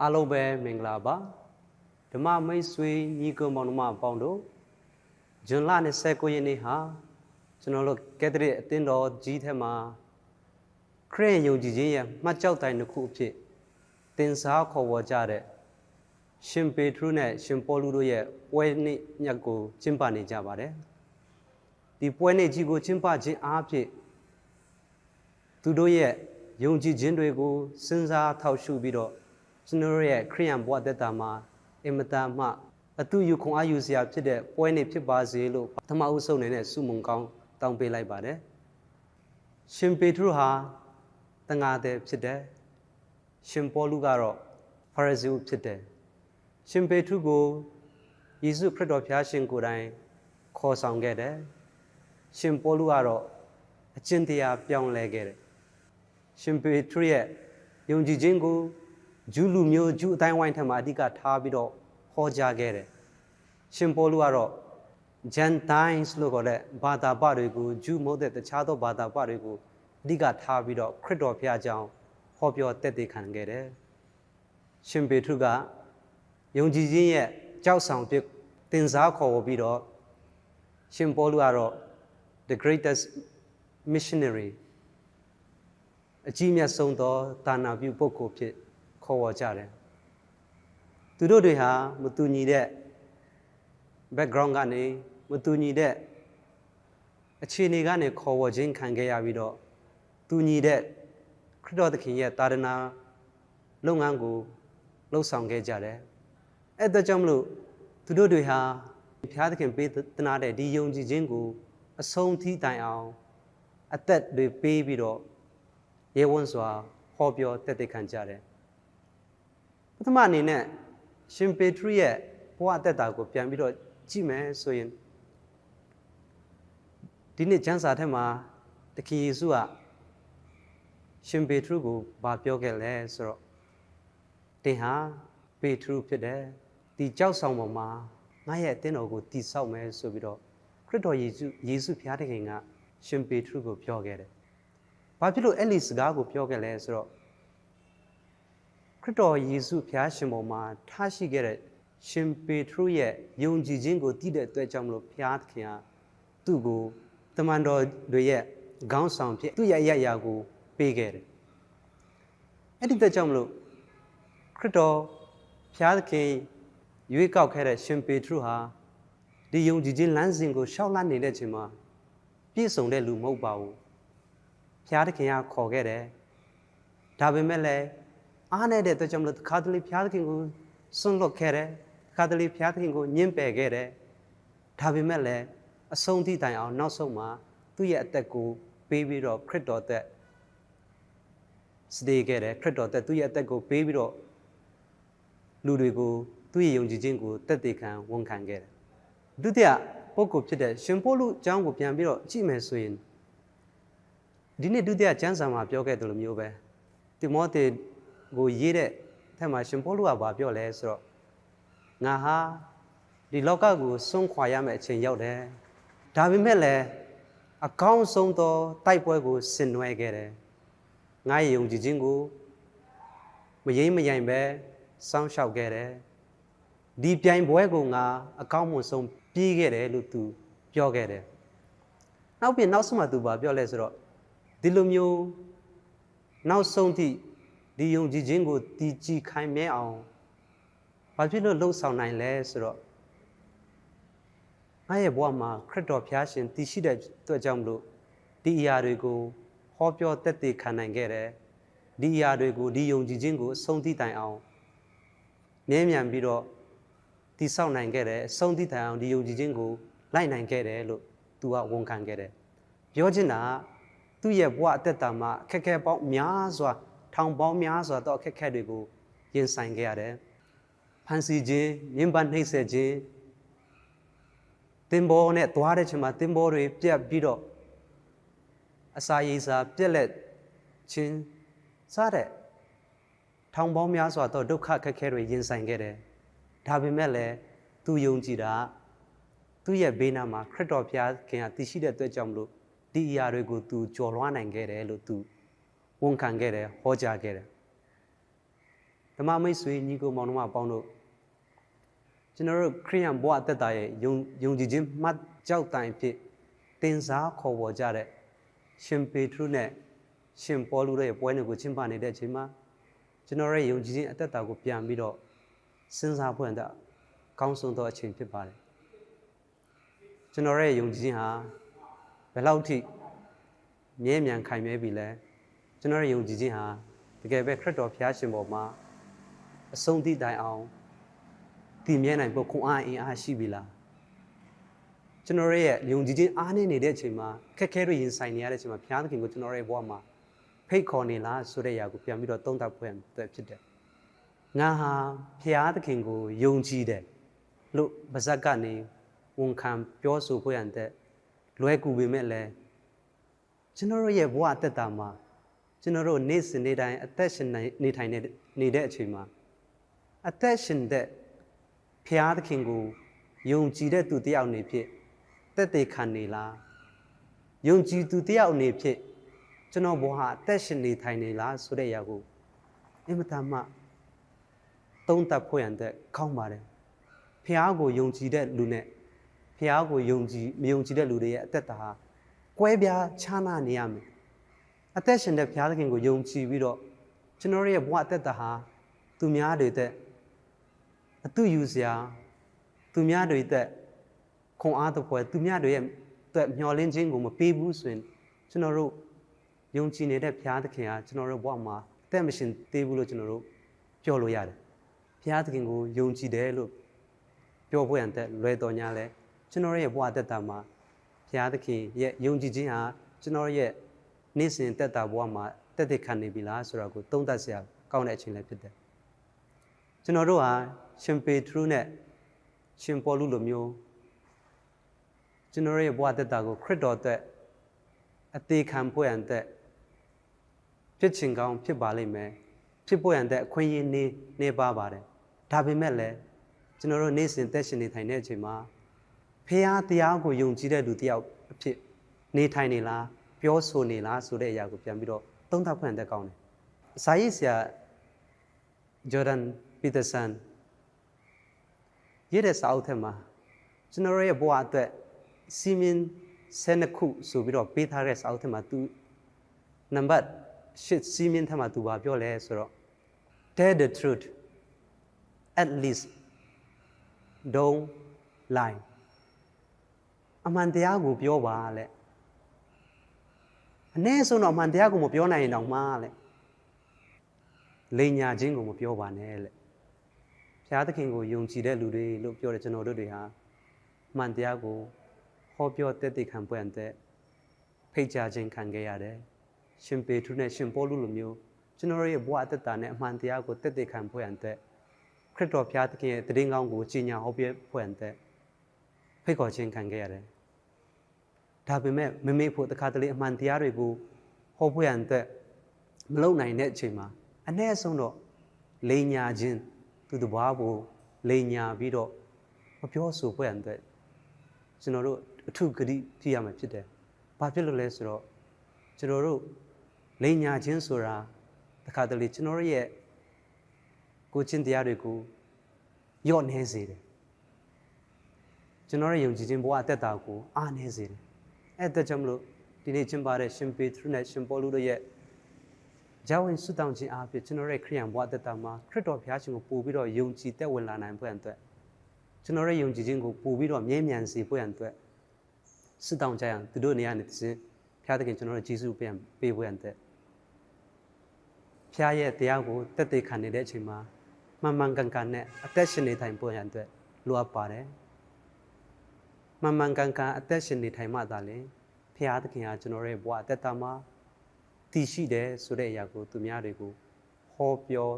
အားလုံးပဲမင်္ဂလာပါဓမ္မမိတ်ဆွေညီကုမောင်နှမအပေါင်းတို့ဇွန်လ29ရက်နေ့ဟာကျွန်တော်တို့ကက်သလစ်အသင်းတော်ကြီးထဲမှာခရစ်ယာန်ယုံကြည်ခြင်းရဲ့မှတ်ကြောက်တိုင်းတစ်ခုအဖြစ်သင်စားခေါ်ဝေါ်ကြတဲ့ရှင်ပေထရုနဲ့ရှင်ပေါလုတို့ရဲ့ပွဲနေ့ညက်ကိုကျင်းပနေကြပါတယ်ဒီပွဲနေ့ကြီးကိုကျင်းပခြင်းအားဖြင့်သူတို့ရဲ့ယုံကြည်ခြင်းတွေကိုစဉ်းစားထောက်ရှုပြီးတော့ ကျွန်တော်တို့ရဲ့ခရိယန်ဘဝသက်တာမှာအင်မတန်မှအတူယူခွန်အားယူစရာဖြစ်တဲ့ပွဲနေ့ဖြစ်ပါစေလို့ပထမအုပ်ဆုံးနေတဲ့ဆုမွန်ကောင်းတောင်းပေးလိုက်ပါတယ်။ရှင်ပေထရုဟာတန်ဃာတဲ့ဖြစ်တယ်။ရှင်ပေါလုကတော့ဖာရဇီဖြစ်တယ်။ရှင်ပေထရုကိုယေရှုခရစ်တော်ဖျားရှင်ကိုယ်တိုင်ခေါ်ဆောင်ခဲ့တယ်။ရှင်ပေါလုကတော့အကျင့်တရားပြောင်းလဲခဲ့တယ်။ရှင်ပေထရုရဲ့ယုံကြည်ခြင်းကို ဂျူးလူမျိုးဂျူးအတိုင်းဝိုင်းထက်မှာအဓိကထားပြီးတော့ဟောကြားခဲ့တယ်။ရှင်ပေါလုကတော့ Gentiles လို့ခေါ်တဲ့ဘာသာပတွေကိုဂျူးမဟုတ်တဲ့တခြားသောဘာသာပတွေကိုအဓိကထားပြီးတော့ခရစ်တော်ဖျားကြောင်းဟောပြောတက်တည်ခံခဲ့တယ်။ရှင်ပေထရုကယုံကြည်ခြင်းရဲ့ကြောက်ဆောင်ဖြစ်တင်စားခေါ်ပြီးတော့ရှင်ပေါလုကတော့ the greatest missionary အကြီးမြတ်ဆုံးသောတာနာပြုပုဂ္ဂိုလ်ဖြစ် ခေါ်ဝေါ်ကြတယ်သူတို့တွေဟာမတူညီတဲ့ background ကနေမတူညီတဲ့အခြေအနေကနေခေါ်ဝေါ်ခြင်းခံခဲ့ရပြီးတော့တူညီတဲ့ခရစ်တော်သခင်ရဲ့တာရနာလုပ်ငန်းကိုလှုပ်ဆောင်ခဲ့ကြတယ်အဲ့ဒါကြောင့်မလို့သူတို့တွေဟာဘုရားသခင်ပေးသနာတဲ့ဒီယုံကြည်ခြင်းကိုအဆုံးထိတိုင်အောင်အသက်တွေပေးပြီးတော့ရေဝန်းစွာဟောပြောတက်တက်ခံကြတယ် ပထမအနေနဲ့ရှင်ပေထရုရဲ့ဘဝအသက်တာကိုပြန်ပြီးတော့ကြည့်မယ်ဆိုရင်ဒီနေ့ကျမ်းစာထဲမှာတခင်ယေရှုကရှင်ပေထရုကိုဘာပြောခဲ့လဲဆိုတော့တင်ဟာပေထရုဖြစ်တယ်ဒီကြောက်ဆောင်ပေါ်မှာငါရဲ့အသင်းတော်ကိုတည်ဆောက်မယ်ဆိုပြီးတော့ခရစ်တော်ယေရှုယေရှုဖျားတခင်ကရှင်ပေထရုကိုပြောခဲ့တယ်ဘာဖြစ်လို့အဲ့ဒီစကားကိုပြောခဲ့လဲဆိုတော့ ခရစ်တော်ယေရှုဖျားရှင်ပေါ်မှာထားရှိခဲ့တဲ့ရှင်ပေထရုရဲ့ယုံကြည်ခြင်းကိုတည်တဲ့အတွက်ကြောင့်မလို့ဖျားသခင်ကသူ့ကိုတမန်တော်တွေရဲ့ခေါင်းဆောင်ဖြစ်သူ့ရဲ့အရရာကိုပေးခဲ့တယ်အဲ့ဒီအတွက်ကြောင့်မလို့ခရစ်တော်ဖျားသခင်ရွေးကောက်ခဲ့တဲ့ရှင်ပေထရုဟာဒီယုံကြည်ခြင်းလမ်းစဉ်ကိုရှောက်လန့်နေတဲ့အချိန်မှာပြည့်စုံတဲ့လူမဟုတ်ပါဘူးဖျားသခင်ကခေါ်ခဲ့တယ်ဒါပေမဲ့လည်း အားနေတဲ့အတွက်ကြောင့်မလို့ခါတလေဖျားသခင်ကိုစွန့်လွတ်ခဲ့တယ်ခါတလေဖျားသခင်ကိုညှင်းပယ်ခဲ့တယ်ဒါပေမဲ့လည်းအဆုံးထိတိုင်အောင်နောက်ဆုံးမှာသူ့ရဲ့အသက်ကိုပေးပြီးတော့ခရစ်တော်သက်စတေးခဲ့တယ်ခရစ်တော်သက်သူ့ရဲ့အသက်ကိုပေးပြီးတော့လူတွေကိုသူ့ရဲ့ယုံကြည်ခြင်းကိုတက်တည်ခံဝန်ခံခဲ့တယ်ဒုတိယပုဂ္ဂိုလ်ဖြစ်တဲ့ရှင်ပေါလုအကြောင်းကိုပြန်ပြီးတော့ကြည့်မယ်ဆိုရင်ဒီနေ့ဒုတိယကျမ်းစာမှာပြောခဲ့တယ်လို့မျိုးပဲတိမောသေ ကိုရေးတဲ့ထက်မှာရှင်ပေါလုကဘာပြောလဲဆိုတော့ငါဟာဒီလောကကိုစွန့်ခွာရမယ့်အချိန်ရောက်တယ်ဒါပေမဲ့လည်းအကောင်းဆုံးသောတိုက်ပွဲကိုဆင်နွှဲခဲ့တယ်ငါရဲ့ယုံကြည်ခြင်းကိုမယိမ့်မယိုင်ပဲစောင့်ရှောက်ခဲ့တယ်ဒီပြိုင်ပွဲကိုငါအကောင်းမွန်ဆုံးပြေးခဲ့တယ်လို့သူပြောခဲ့တယ်နောက်ပြန်နောက်ဆုံးမှသူဘာပြောလဲဆိုတော့ဒီလိုမျိုးနောက်ဆုံးထိ ဒီယုံကြည်ခြင်းကိုတည်ကြည်ခိုင်မြဲအောင်ဘာဖြစ်လို့လှုပ်ဆောင်နိုင်လဲဆိုတော့ငါရဲ့ဘဝမှာခရစ်တော်ဖျားရှင်တည်ရှိတဲ့အတွက်ကြောင့်မလို့ဒီအရာတွေကိုဟောပြောတက်တည်ခံနိုင်ခဲ့တယ်ဒီအရာတွေကိုဒီယုံကြည်ခြင်းကိုအဆုံးထိတိုင်အောင်မြဲမြံပြီးတော့တည်ဆောက်နိုင်ခဲ့တယ်အဆုံးထိတိုင်အောင်ဒီယုံကြည်ခြင်းကိုလိုက်နိုင်ခဲ့တယ်လို့သူကဝန်ခံခဲ့တယ်ပြောချင်တာကသူ့ရဲ့ဘဝအသက်တာမှာအခက်အခဲပေါင်းများစွာ ထောင်ပေါင်းများစွာသောအခက်အခဲတွေကိုရင်ဆိုင်ခဲ့ရတယ်။ဖန်ဆီးခြင်း၊မြင်းပနှိမ့်ဆက်ခြင်းတင်ဘောနဲ့သွားတဲ့ချိန်မှာတင်ဘောတွေပြတ်ပြီးတော့အစာရေစာပြက်လက်ခြင်းစားတဲ့ထောင်ပေါင်းများစွာသောဒုက္ခခက်ခဲတွေရင်ဆိုင်ခဲ့တယ်။ဒါပေမဲ့လည်းသူယုံကြည်တာသူ့ရဲ့ဘေးနားမှာခရစ်တော်ဘုရားခင်ကတည်ရှိတဲ့အတွက်ကြောင့်မလို့ဒီအရာတွေကိုသူကျော်လွှားနိုင်ခဲ့တယ်လို့သူ ဝန်ခံခဲ့တယ်ဟောကြားခဲ့တယ်ဓမ္မမိတ်ဆွေညီကိုမောင်နှမအပေါင်းတို့ကျွန်တော်တို့ခရိယန်ဘဝအသက်တာရဲ့ယုံယုံကြည်ခြင်းမှတ်ကြောက်တိုင်ဖြစ်တင်စားခေါ်ပေါ်ကြတဲ့ရှင်ပေထရုနဲ့ရှင်ပေါလုတို့ရဲ့ပွဲတွေကိုကျင်းပနေတဲ့အချိန်မှာကျွန်တော်ရဲ့ယုံကြည်ခြင်းအသက်တာကိုပြန်ပြီးတော့စဉ်းစားဖွင့်တာကောင်းဆုံးသောအချိန်ဖြစ်ပါတယ်ကျွန်တော်ရဲ့ယုံကြည်ခြင်းဟာဘယ်လောက်ထိမြဲမြံခိုင်မြဲပြီလဲ ကျွန်တော်ရဲ့ယုံကြည်ခြင်းဟာတကယ်ပဲခရစ်တော်ဖျားရှင်ပေါ်မှာအဆုံးသည့်တိုင်အောင်တည်မြဲနိုင်ဖို့ခွန်အားအင်အားရှိပြီလားကျွန်တော်ရဲ့ယုံကြည်ခြင်းအားနည်းနေတဲ့အချိန်မှာခက်ခဲတွေရင်ဆိုင်နေရတဲ့အချိန်မှာဘုရားသခင်ကိုကျွန်တော်ရဲ့ဘဝမှာဖိတ်ခေါ်နေလားဆိုတဲ့အရာကိုပြန်ပြီးတော့သုံးသပ်ဖွယ်ဖြစ်တယ်။ငါဟာဘုရားသခင်ကိုယုံကြည်တယ်လို့ပါဇက်ကနေဝန်ခံပြောဆိုဖွယ်ရတဲ့လွယ်ကူပေမဲ့လည်းကျွန်တော်ရဲ့ဘဝအသက်တာမှာ ကျွန်တော်တို့နေ့စဉ်နေ့တိုင်းအသက်ရှင်နေထိုင်နေနေတဲ့အချိန်မှာအသက်ရှင်တဲ့ဖျားသခင်ကိုယုံကြည်တဲ့သူတယောက်နေဖြစ်တက်တေခံနေလားယုံကြည်သူတယောက်နေဖြစ်ကျွန်တော်ဘဝအသက်ရှင်နေထိုင်နေလားဆိုတဲ့အရာကိုအင်မတန်မှသုံးသပ်ဖို့ရတဲ့ကောင်းပါတယ်ဖျားကိုယုံကြည်တဲ့လူနဲ့ဖျားကိုယုံကြည်မယုံကြည်တဲ့လူတွေရဲ့အသက်တာဟာကွဲပြားခြားနားနေရမယ် အသက်ရှင်တဲ့ဘုရားသခင်ကိုယုံကြည်ပြီးတော့ကျွန်တော်ရဲ့ဘဝအသက်တာဟာသူများတွေတဲ့အတူယူစရာသူများတွေတဲ့ခွန်အားတစ်ပွဲသူများတွေရဲ့အတွက်မျှော်လင့်ခြင်းကိုမပေးဘူးဆိုရင်ကျွန်တော်တို့ယုံကြည်နေတဲ့ဘုရားသခင်ဟာကျွန်တော်တို့ဘဝမှာအသက်မရှင်သေးဘူးလို့ကျွန်တော်တို့ပြောလို့ရတယ်ဘုရားသခင်ကိုယုံကြည်တယ်လို့ပြောဖို့ရတဲ့လွယ်တော်ညာလဲကျွန်တော်ရဲ့ဘဝအသက်တာမှာဘုရားသခင်ရဲ့ယုံကြည်ခြင်းဟာကျွန်တော်ရဲ့ နေ့စဉ်တက်တာဘဝမှာတက်တက်ခံနေပြီလားဆိုတာကိုသုံးသပ်စရာကောင်းတဲ့အချိန်လည်းဖြစ်တယ်ကျွန်တော်တို့ဟာရှင်ပေထရုနဲ့ရှင်ပေါလုလိုမျိုးကျွန်တော်ရဲ့ဘဝတက်တာကိုခရစ်တော်အတွက်အသေးခံဖို့ရန်အတွက်ဖြစ်ချင်ကောင်းဖြစ်ပါလိမ့်မယ်ဖြစ်ဖို့ရန်အတွက်အခွင့်အရေးနေနေပါပါတယ်ဒါပေမဲ့လည်းကျွန်တော်တို့နေ့စဉ်သက်ရှင်နေထိုင်တဲ့အချိန်မှာဖះတရားကိုယုံကြည်တဲ့လူတယောက်အဖြစ်နေထိုင်နေလား ပြောဆိုနေလားဆိုတဲ့အရာကိုပြန်ပြီးတော့သုံးသပ်ဖွင့်တဲ့ကောင်းတယ်။စာရေးဆရာဂျော်ဒန်ပီတာဆန်ရေးတဲ့စာအုပ်ထဲမှာကျွန်တော်ရဲ့ဘဝအတွက်စီမင်းဆယ်နှစ်ခုဆိုပြီးတော့ပေးထားတဲ့စာအုပ်ထဲမှာသူနံပါတ်ရှစ်စီမင်းထဲမှာသူဘာပြောလဲဆိုတော့ tell the truth at least don't lie အမှန်တရားကိုပြောပါလေ အ ਨੇ ဆုံးတော့အမှန်တရားကိုမပြောနိုင်ရင်တော့မှားလေလိန်ညာခြင်းကိုမပြောပါနဲ့လေဘုရားသခင်ကိုယုံကြည်တဲ့လူတွေလို့ပြောတဲ့ကျွန်တော်တို့တွေဟာမှန်တရားကိုဟောပြောတက်တက်ခံပွင့်တဲ့ဖိတ်ကြားခြင်းခံခဲ့ရတယ်ရှင်ပေထုနဲ့ရှင်ပေါလုလိုမျိုးကျွန်တော်ရဲ့ဘဝအသက်တာနဲ့အမှန်တရားကိုတက်တက်ခံပွင့်တဲ့ခရစ်တော်ဘုရားသခင်ရဲ့တည်င်းကောင်းကိုကြီးညာဟောပြဖွင့်တဲ့ဖိတ်ခေါ်ခြင်းခံခဲ့ရတယ် ဒါပေမဲ့မမေ့ဖို့တခါတလေအမှန်တရားတွေကိုဟောဖို့ရန်အတွက်မလုံနိုင်တဲ့အချိန်မှာအ ਨੇ ဆုံးတော့လိန်ညာခြင်းသူတဘာကိုလိန်ညာပြီးတော့မပြောဆိုဖို့ရန်အတွက်ကျွန်တော်တို့အထုဂတိပြရမှာဖြစ်တယ်။ဘာဖြစ်လို့လဲဆိုတော့ကျွန်တော်တို့လိန်ညာခြင်းဆိုတာတခါတလေကျွန်တော်ရဲ့ကိုချင်းတရားတွေကိုယော့နေစေတယ်။ကျွန်တော်ရဲ့ယုံကြည်ခြင်းဘဝအသက်တာကိုအားနေစေတယ် အဲ့ဒါကြောင့်မလို့ဒီနေ့ကျင်းပတဲ့ရှင်ပေထရုနဲ့ရှင်ပေါလုတို့ရဲ့ဂျာဝင်ဆုတောင်းခြင်းအားဖြင့်ကျွန်တော်ရဲ့ခရိယန်ဘဝတက်တာမှာခရစ်တော်ဘုရားရှင်ကိုပို့ပြီးတော့ယုံကြည်သက်ဝင်လာနိုင်ဖို့အတွက်ကျွန်တော်ရဲ့ယုံကြည်ခြင်းကိုပို့ပြီးတော့မြဲမြံစေဖို့အတွက်ဆုတောင်းကြရအောင်သူတို့နေရာနေစဉ်ဘုရားသခင်ကျွန်တော်ရဲ့ဂျေစုပြန်ပေးဖို့အတွက်ဘုရားရဲ့တရားကိုတက်သေးခံနေတဲ့အချိန်မှာမှန်မှန်ကန်ကန်နဲ့အသက်ရှင်နေထိုင်ဖို့ရန်အတွက်လိုအပ်ပါတယ် မှန်မှန်ကန်ကန်အသက်ရှင်နေထိုင်မှသာလေဖရာသခင်ဟာကျွန်တော်ရဲ့ဘဝအသက်တာမှာတည်ရှိတယ်ဆိုတဲ့အရာကိုသူများတွေကိုဟောပြော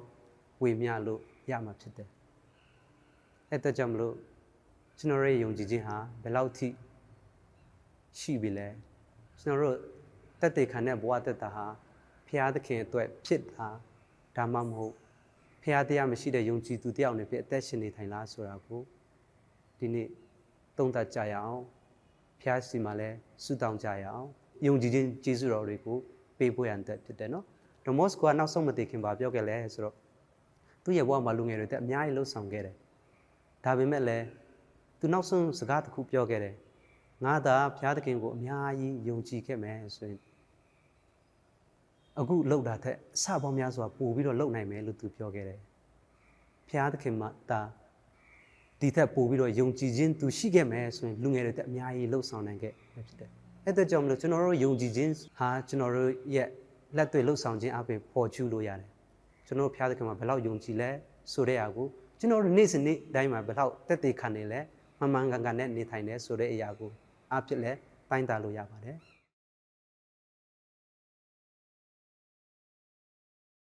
ဝေမျှလို့ရမှာဖြစ်တယ်။အဲဒါကြောင့်မလို့ကျွန်တော်ရဲ့ယုံကြည်ခြင်းဟာဘယ်လောက်ထိရှိပြီလဲကျွန်တော်တို့တက်တေခံတဲ့ဘဝတက်တာဟာဖရာသခင်အတွက်ဖြစ်တာဒါမှမဟုတ်ဖရာတရားမရှိတဲ့ယုံကြည်သူတယောက်နဲ့ဖြစ်အသက်ရှင်နေထိုင်လားဆိုတာကိုဒီနေ့ သုံးသပ်ကြရအောင်ဖျားစီမှာလည်းဆုတောင်းကြရအောင်ယုံကြည်ခြင်းကျေးဇူးတော်တွေကိုပေးဖို့ရန်တက်ဖြစ်တယ်နော်ဒမို့စ်ကနောက်ဆုံးမသိခင်ပါပြောခဲ့လဲဆိုတော့သူ့ရဲ့ဘဝမှာလူငယ်တွေတက်အများကြီးလှုပ်ဆောင်ခဲ့တယ်ဒါပေမဲ့လည်းသူနောက်ဆုံးစကားတစ်ခုပြောခဲ့တယ်ငါသာဘုရားသခင်ကိုအများကြီးယုံကြည်ခဲ့မယ်ဆိုရင်အခုလှုပ်တာထက်အဆပေါင်းများစွာပို့ပြီးတော့လှုပ်နိုင်မယ်လို့သူပြောခဲ့တယ်ဘုရားသခင်မှာဒါ ဒီထက်ပို့ပြီးတော့ယုံကြည်ခြင်းသူရှိခဲ့မယ်ဆိုရင်လူငယ်တွေတက်အများကြီးလှုပ်ဆောင်နိုင်ခဲ့ဖြစ်တယ်အဲ့ဒါကြောင့်မလို့ကျွန်တော်တို့ယုံကြည်ခြင်းဟာကျွန်တော်တို့ရဲ့လက်တွေ့လှုပ်ဆောင်ခြင်းအပြင်ပေါ်ကျူးလို့ရတယ်ကျွန်တော်တို့ဖျားသခင်မှာဘယ်လောက်ယုံကြည်လဲဆိုတဲ့အရာကိုကျွန်တော်တို့နေ့စဉ်နေ့တိုင်းမှာဘယ်လောက်တက်တည်ခံနေလဲမှန်မှန်ကန်ကန်နဲ့နေထိုင်နေဆိုတဲ့အရာကိုအဖြစ်လဲတိုင်းတာလို့ရပါတယ်